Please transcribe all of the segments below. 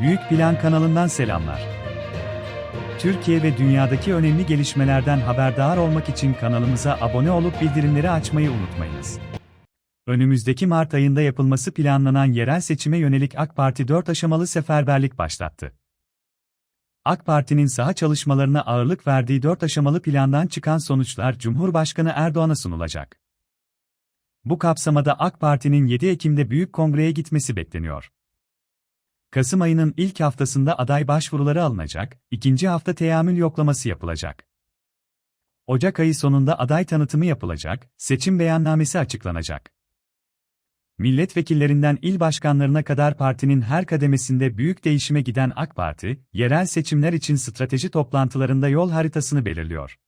Büyük Plan kanalından selamlar. Türkiye ve dünyadaki önemli gelişmelerden haberdar olmak için kanalımıza abone olup bildirimleri açmayı unutmayınız. Önümüzdeki Mart ayında yapılması planlanan yerel seçime yönelik AK Parti 4 aşamalı seferberlik başlattı. AK Parti'nin saha çalışmalarına ağırlık verdiği 4 aşamalı plandan çıkan sonuçlar Cumhurbaşkanı Erdoğan'a sunulacak. Bu kapsamada AK Parti'nin 7 Ekim'de Büyük Kongre'ye gitmesi bekleniyor. Kasım ayının ilk haftasında aday başvuruları alınacak, ikinci hafta teamül yoklaması yapılacak. Ocak ayı sonunda aday tanıtımı yapılacak, seçim beyannamesi açıklanacak. Milletvekillerinden il başkanlarına kadar partinin her kademesinde büyük değişime giden AK Parti, yerel seçimler için strateji toplantılarında yol haritasını belirliyor.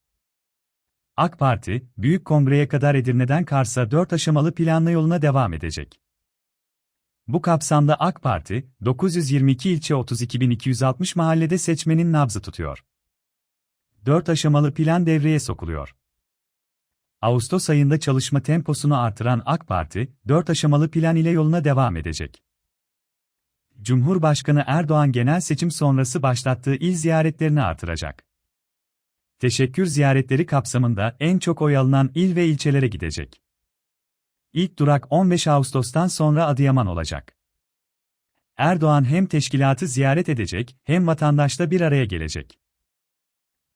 AK Parti, Büyük Kongre'ye kadar Edirne'den Kars'a 4 aşamalı planlı yoluna devam edecek. Bu kapsamda AK Parti, 922 ilçe 32.260 mahallede seçmenin nabzı tutuyor. 4 aşamalı plan devreye sokuluyor. Ağustos ayında çalışma temposunu artıran AK Parti, 4 aşamalı plan ile yoluna devam edecek. Cumhurbaşkanı Erdoğan genel seçim sonrası başlattığı il ziyaretlerini artıracak. Teşekkür ziyaretleri kapsamında en çok oy alınan il ve ilçelere gidecek. İlk durak 15 Ağustos'tan sonra Adıyaman olacak. Erdoğan hem teşkilatı ziyaret edecek, hem vatandaşla bir araya gelecek.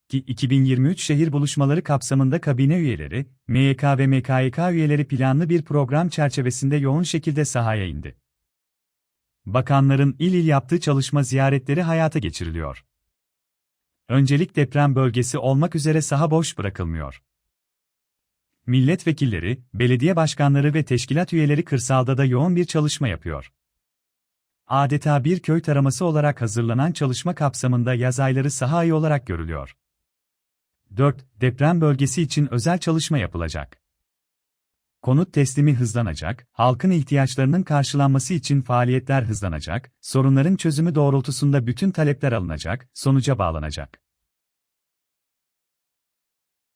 Ki 2023 şehir buluşmaları kapsamında kabine üyeleri, MYK ve MKYK üyeleri planlı bir program çerçevesinde yoğun şekilde sahaya indi. Bakanların il il yaptığı çalışma ziyaretleri hayata geçiriliyor. Öncelik deprem bölgesi olmak üzere saha boş bırakılmıyor. Milletvekilleri, belediye başkanları ve teşkilat üyeleri kırsalda da yoğun bir çalışma yapıyor. Adeta bir köy taraması olarak hazırlanan çalışma kapsamında yaz ayları saha ayı olarak görülüyor. 4. Deprem bölgesi için özel çalışma yapılacak. Konut teslimi hızlanacak, halkın ihtiyaçlarının karşılanması için faaliyetler hızlanacak, sorunların çözümü doğrultusunda bütün talepler alınacak, sonuca bağlanacak.